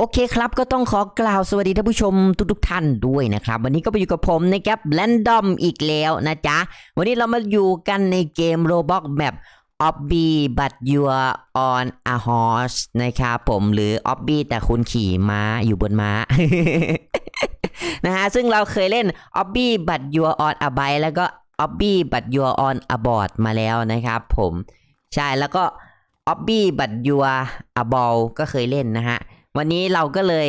โอเคครับก็ต้องขอกล่าวสวัสดีท่านผู้ชมทุกๆท่านด้วยนะครับ วันนี้ก็ไปอยู่กับผมนะครับแ a นดอมอีกแล้วนะจ๊ะ วันนี้เรามาอยู่กันในเกม Roblox แบบ Obby but you are on a horse นะครับผมหรือ Obby แต่คุณขี่ม้าอยู่บนม้านะฮะซึ่งเราเคยเล่น Obby but you are on a bike แล้วก็ Obby but you are on a board มาแล้วนะครับผมใช่แล้วก็ Obby but you are a ball ก็เคยเล่นนะฮะ วันนี้เราก็เลย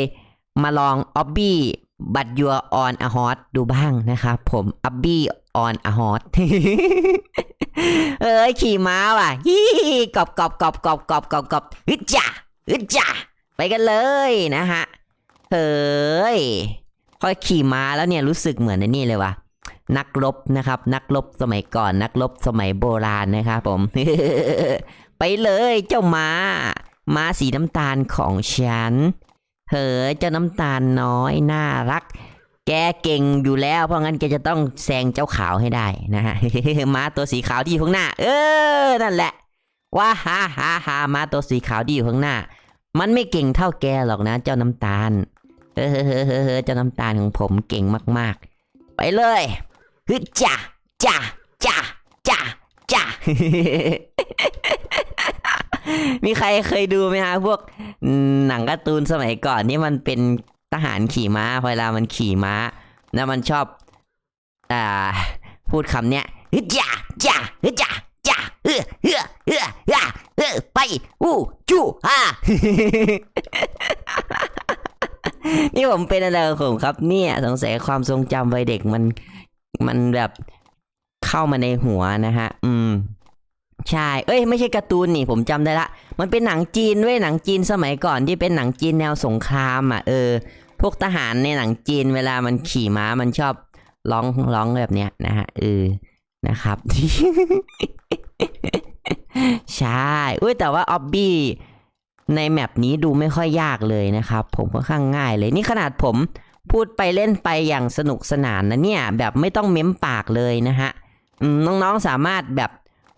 มาลอง Obby but you are on a horse ดูบ้างนะครับผม Obby on a horse เอ้ยขี่ม้าว่ะฮีกอบกอบกอบกอบกอบกอบกอบฮึดจ้าฮึดจ้าไปกันเลยนะฮะเฮ้ยพอขี่ม้าแล้วเนี่ยรู้สึกเหมือนไอ้นี่เลยว่ะนักรบนะครับ นักรบสมัยก่อน นักรบสมัยโบราณนะครับผม ไปเลยเจ้าม้า ม้าสีน้ำตาลของฉันเฮ้เจ้าน้ำตาลน้อยน่ารัก แกเก่งอยู่แล้ว เพราะงั้นแกจะต้องแซงเจ้าขาวให้ได้นะฮะม้าตัวสีขาวที่อยู่ข้างหน้า เออ นั่นแหละว่าฮ่าฮ่าฮ่าม้าตัวสีขาวที่อยู่ข้างหน้า มันไม่เก่งเท่าแกหรอกนะ เจ้าน้ำตาลเฮ้อเฮ้อเฮ้อเฮ้อเจ้าน้ำตาลของผมเก่งมาก ๆ ไปเลยฮึจ้าจ้าจ้าจ้าจ้า มีใครเคยดูไหมฮะพวกหนังการ์ตูนสมัยก่อนนี่มันเป็นทหารขี่ม้าพอเวลามันขี่ม้า แล้วมันชอบอ่าพูดคำเนี้ยฮึจ้าจ้าฮึจ้าจ้าเฮ้อเฮ้อเฮ้อเฮ้อเฮ้อไปอู้จูฮ่านี่ผมเป็นอะไรของผมครับ เนี่ยสงสัยความทรงจำวัยเด็กมัน มันแบบเข้ามาในหัวนะฮะ อืม ใช่ เอ้ย ไม่ใช่การ์ตูนนี่ผมจำได้ละ มันเป็นหนังจีนเว้ยหนังจีนสมัยก่อนที่เป็นหนังจีนแนวสงครามอะเออ พวกทหารในหนังจีนเวลามันขี่ม้ามันชอบร้องร้องแบบเนี้ยนะฮะเออนะครับ ใช่เอ้ยแต่ว่าออบบี้ในแมปนี้ดูไม่ค่อยยากเลยนะครับ ผมค่อนข้างง่ายเลยนี่ขนาดผมพูดไปเล่นไปอย่างสนุกสนานนะเนี่ย แบบไม่ต้องเม้มปากเลยนะฮะน้องๆสามารถแบบ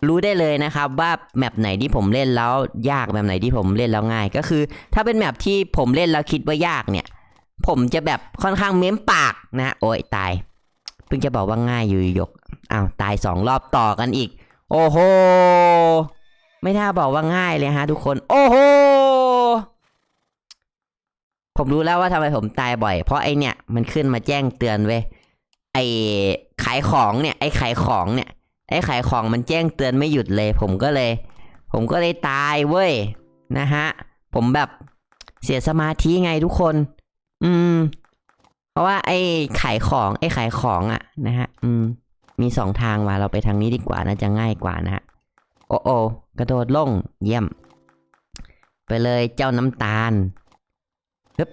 รู้ได้เลยนะครับว่าแมปไหนที่ผมเล่นแล้วยากแบบไหนที่ผมเล่นแล้วง่าย ก็คือ ถ้าเป็นแมปที่ผมเล่นแล้วคิดว่ายากเนี่ย ผมจะแบบค่อนข้างเม้มปากนะฮะโอ้ยตาย เพิ่งจะบอกว่าง่ายอยู่ยกอ้าวตายสองรอบต่อกันอีก โอ้โหไม่น่าบอกว่าง่ายเลยฮะทุกคน โอ้โหผมรู้แล้วว่าทำไมผมตายบ่อย เพราะไอเนี่ยมันขึ้นมาแจ้งเตือนเว้ยไอขายของเนี่ยไอขายของเนี่ย ไอ้ขายของมันแจ้งเตือนไม่หยุดเลย ผมก็เลย ผมก็เลยตายเว้ยนะฮะ ผมแบบเสียสมาธิไงทุกคน อืม เพราะว่าไอ้ขายของ ไอ้ขายของอะนะฮะ อืม มีสองทางว่ะเราไปทางนี้ดีกว่าน่าจะง่ายกว่านะฮะ โอ้โอกระโดดลงเยี่ยม ไปเลยเจ้าน้ำตาลฮึบ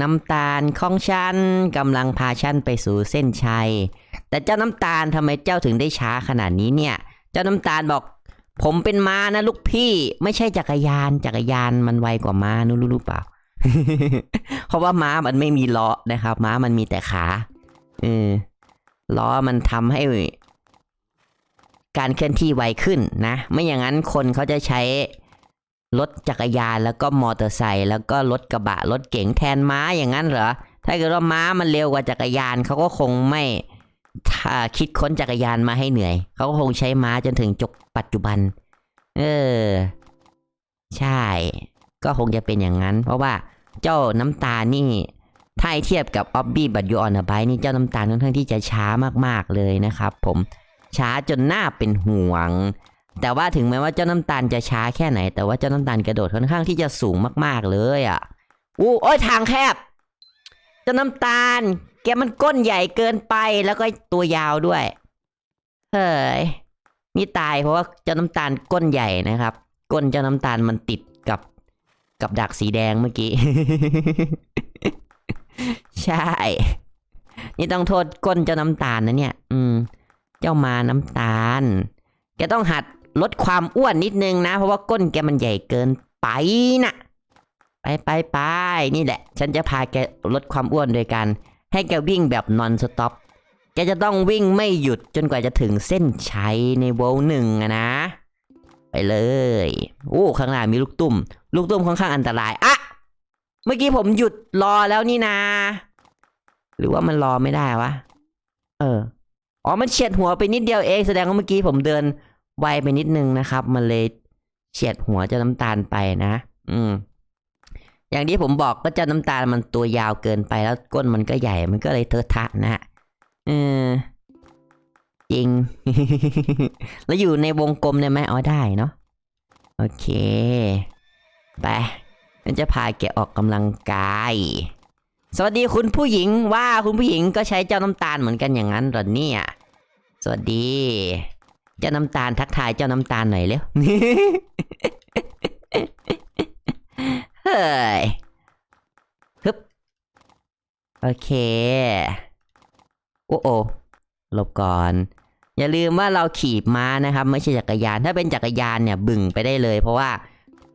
น้ำตาลของฉันกำลังพาฉันไปสู่เส้นชัย แต่เจ้าน้ำตาลทำไมเจ้าถึงได้ช้าขนาดนี้เนี่ย เจ้าน้ำตาลบอก ผมเป็นม้านะลูกพี่ ไม่ใช่จักรยาน จักรยานมันไวกว่าม้านู้รู้หรือเปล่า เพราะว่าม้ามันไม่มีล้อนะครับ ม้ามันมีแต่ขาเออล้อมันทำให้ การเคลื่อนที่ไวขึ้นนะ ไม่อย่างนั้นคนเขาจะใช้รถจักรยานแล้วก็มอเตอร์ไซค์แล้วก็รถกระบะรถเก๋งแทนม้าอย่างนั้นเหรอ ถ้าเกิดว่าม้ามันเร็วกว่าจักรยานเขาก็คงไม่ ถ้าคิดค้นจักรยานมาให้เหนื่อย เขาคงใช้ม้าจนถึงจกปัจจุบัน เออ ใช่ ก็คงจะเป็นอย่างนั้น เพราะว่าเจ้าน้ำตาลนี่ ถ้าเทียบกับออบบี้บัตยูออนไบนี่เจ้าน้ำตาลค่อนข้างที่จะช้ามากๆเลยนะครับ ผมช้าจนน่าเป็นห่วง แต่ว่าถึงแม้ว่าเจ้าน้ำตาลจะช้าแค่ไหน แต่ว่าเจ้าน้ำตาลกระโดดค่อนข้างที่จะสูงมากๆเลยอะอู้โอ้ยทางแคบ เจ้าน้ำตาล แกมันก้นใหญ่เกินไปแล้วก็ตัวยาวด้วย เฮ้ย นี่ตายเพราะว่าเจ้าน้ำตาลก้นใหญ่นะครับ ก้นเจ้าน้ำตาลมันติดกับ กับดักสีแดงเมื่อกี้ ใช่ นี่ต้องโทษก้นเจ้าน้ำตาลนะเนี่ย อืม เจ้ามาน้ำตาล แกต้องหัดลดความอ้วนนิดนึงนะ เพราะว่าก้นแกมันใหญ่เกินไปนะไปไปไปนี่แหละ ฉันจะพาแกลดความอ้วนโดยการ ให้แกวิ่งแบบนอนสต็อปแกจะต้องวิ่งไม่หยุดจนกว่าจะถึงเส้นชัยในโวลหนึ่งอะนะ ไปเลย โอ้ข้างหน้ามีลูกตุ้มลูกตุ้มค่อนข้างอันตรายอะเมื่อกี้ผมหยุดรอแล้วนี่นา หรือว่ามันรอไม่ได้วะ เออ อ๋อ มันเฉียดหัวไปนิดเดียวเองแสดงว่าเมื่อกี้ผมเดินไวไปนิดนึงนะครับ มันเลยเฉียดหัวจ้าน้ำตาลไปนะ อืม อย่างที่ผมบอกก็เจ้าน้ำตาลมันตัวยาวเกินไปแล้วก้นมันก็ใหญ่มันก็เลยเทอะทะนะฮะเออจริง แล้วอยู่ในวงกลมได้ไหมอ๋อได้เนาะโอเค ไปฉันจะพาแกออกกำลังกาย สวัสดีคุณผู้หญิงว่าคุณผู้หญิงก็ใช้เจ้าน้ำตาลเหมือนกันอย่างนั้นหรอเนี่ยสวัสดี เจ้าน้ำตาลทักทายเจ้าน้ำตาลหน่อยเร็ว ฮ้ยฮึบ โอเค โอ้โอหลบก่อน อย่าลืมว่าเราขี่ม้านะครับ ไม่ใช่จักรยาน ถ้าเป็นจักรยานเนี่ยบึ่งไปได้เลย เพราะว่า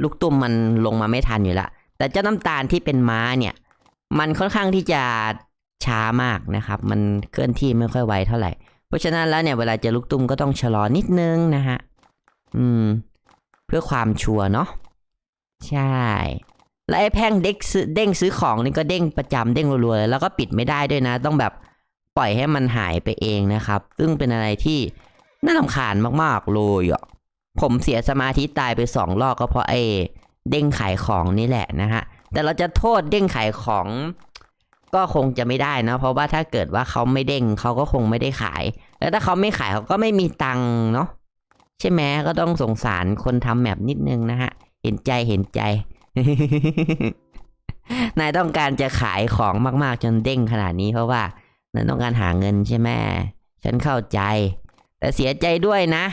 ลูกตุ้มมันลงมาไม่ทันอยู่ละ แต่เจ้าน้ำตาลที่เป็นม้าเนี่ย มันค่อนข้างที่จะช้ามากนะครับ มันเคลื่อนที่ไม่ค่อยไวเท่าไหร่ เพราะฉะนั้นแล้วเนี่ยเวลาจะลูกตุ้มก็ต้องชะลอนิดนึงนะฮะ อืม เพื่อความชัวร์เนาะ ใช่ แล้วไอ้แพ่งเด็กซื้อเด้งซื้อของนี่ก็เด้งประจำเด้งรัวๆเลยแล้วก็ปิดไม่ได้ด้วยนะ ต้องแบบปล่อยให้มันหายไปเองนะครับ ซึ่งเป็นอะไรที่น่ารำคาญมากๆเลยอะผมเสียสมาธิตายไปสองรอบก็เพราะไอ้เด้งขายของนี่แหละนะฮะ แต่เราจะโทษเด้งขายของก็คงจะไม่ได้นะเพราะว่าถ้าเกิดว่าเขาไม่เด้งเขาก็คงไม่ได้ขาย แล้วถ้าเขาไม่ขายเขาก็ไม่มีตังค์เนาะใช่ไหมก็ต้องสงสารคนทำแมปนิดนึงนะฮะ เห็นใจเห็นใจ นายต้องการจะขายของมาก ๆ จนเด้งขนาดนี้เพราะว่านายต้องการหาเงินใช่ไหมฉันเข้าใจ แต่เสียใจด้วยนะ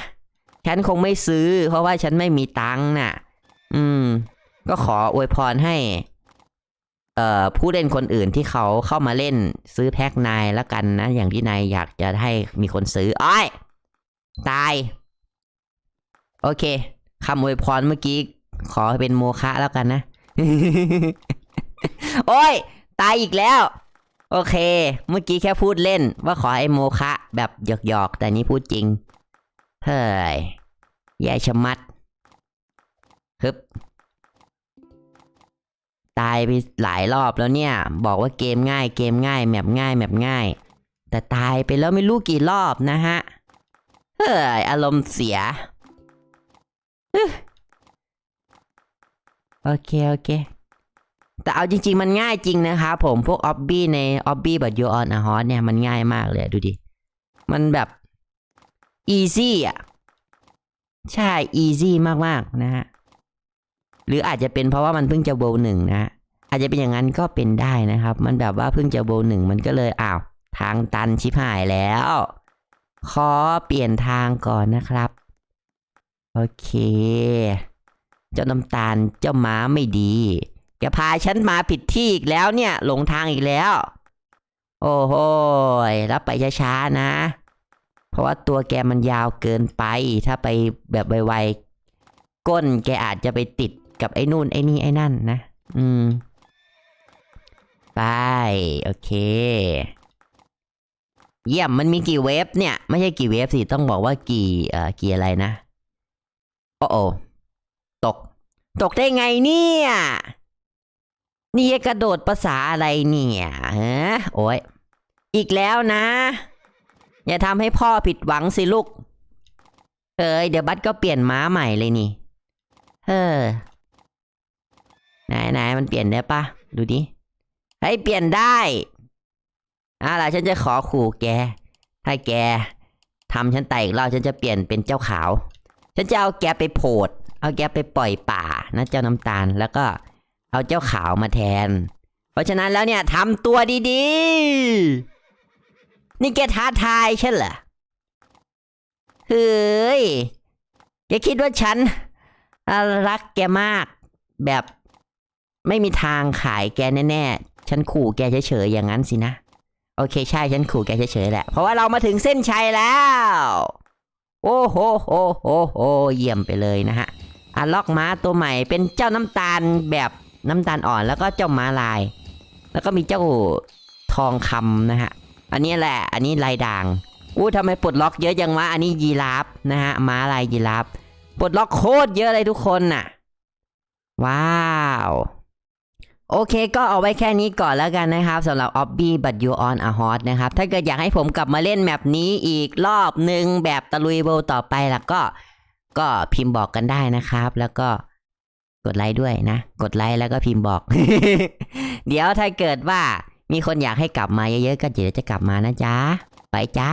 ฉันคงไม่ซื้อ เพราะว่าฉันไม่มีตังค์น่ะ อืม ก็ขออวยพรให้ เอ่อ ผู้เล่นคนอื่นที่เขาเข้ามาเล่นซื้อแพ็กนายละกันนะ อย่างที่นายอยากจะให้มีคนซื้ออ้อยตาย โอเคคำอวยพรเมื่อกี้ ขอเป็นโมฆะแล้วกันนะ โอ้ย ตายอีกแล้ว โอเค เมื่อกี้แค่พูดเล่น ว่าขอให้โมฆะแบบหยอกๆ แต่นี้พูดจริง เฮ้ยแย่ชะมัดฮึบตายไปหลายรอบแล้วเนี่ย บอกว่าเกมง่าย เกมง่าย แมปง่าย แมปง่าย แต่ตายไปแล้วไม่รู้กี่รอบนะฮะ เฮ้ย อารมณ์เสีย โอเค โอเค แต่เอาจริง ๆ มันง่ายจริงนะครับผมพวกออบบี้ในออบบี้บัตยูออนอะฮอสเนี่ยมันง่ายมากเลยดูดิ มันแบบอีซี่อะ ใช่อีซี่มากๆนะฮะ หรืออาจจะเป็นเพราะว่ามันเพิ่งจะโบว์หนึ่งนะอาจจะเป็นอย่างนั้นก็เป็นได้นะครับ มันแบบว่าเพิ่งจะโบว์หนึ่งมันก็เลยอ้าว ทางตันชิบหายแล้ว ขอเปลี่ยนทางก่อนนะครับ โอเค เจ้าน้ำตาลเจ้าม้าไม่ดี แกพาฉันมาผิดที่อีกแล้วเนี่ย หลงทางอีกแล้ว โอ้โหแล้วไปช้าๆนะ เพราะว่าตัวแกมันยาวเกินไป ถ้าไปแบบไวๆก้นแกอาจจะไปติดกับไอ้นู่นไอ้นี่ไอ้นั่นนะ อืม ไป โอเค เยี่ยมมันมีกี่เวฟเนี่ย ไม่ใช่กี่เวฟสิ ต้องบอกว่ากี่เอ่อกี่อะไรนะ โอ้โอ ตก ตกได้ไงเนี่ย นี่กระโดดภาษาอะไรเนี่ยฮะโอ้ยอีกแล้วนะ อย่าทำให้พ่อผิดหวังสิลูกเอ้ยเดี๋ยวบัสก็เปลี่ยนม้าใหม่เลยนี่เออไหนไหนมันเปลี่ยนได้ปะดูดิเฮ้ยเปลี่ยนได้อะล่ะฉันจะขอขู่แก ถ้าแกทำฉันไต่อีกรอบฉันจะเปลี่ยนเป็นเจ้าขาว ฉันจะเอาแกไปโผด เอาแกไปปล่อยป่านะเจ้าน้ำตาล แล้วก็เอาเจ้าขาวมาแทน เพราะฉะนั้นแล้วเนี่ยทำตัวดีๆ นี่แกท้าทายฉันเหรอ เฮ้ยแกคิดว่าฉันรักแกมากแบบไม่มีทางขายแกแน่ๆ ฉันขู่แกเฉยๆอย่างนั้นสินะ โอเคใช่ฉันขู่แกเฉยๆแหละ เพราะว่าเรามาถึงเส้นชัยแล้ว โอ้โหโหโหโหเยี่ยมไปเลยนะฮะ อะล็อกม้าตัวใหม่เป็นเจ้าน้ำตาลแบบน้ำตาลอ่อนแล้วก็เจ้าม้าลาย แล้วก็มีเจ้าทองคำนะฮะ อันนี้แหละ อันนี้ลายด่างอู้ทำไมปลดล็อกเยอะจังวะ อันนี้ยีราฟนะฮะ ม้าลายยีราฟ ปลดล็อกโคตรเยอะเลยทุกคนน่ะ ว้าว โอเคก็เอาไว้แค่นี้ก่อนแล้วกันนะครับสำหรับ Obby but you on a hot นะครับ ถ้าเกิดอยากให้ผมกลับมาเล่นแมปนี้อีกรอบหนึ่งแบบตะลุยโบว์ต่อไปแล้วก็ ก็พิมพ์บอกกันได้นะครับ แล้วก็กดไลค์ด้วยนะ กดไลค์แล้วก็พิมพ์บอก เดี๋ยวถ้าเกิดว่ามีคนอยากให้กลับมาเยอะๆก็เดี๋ยวจะกลับมานะจ๊ะ ไปจ้า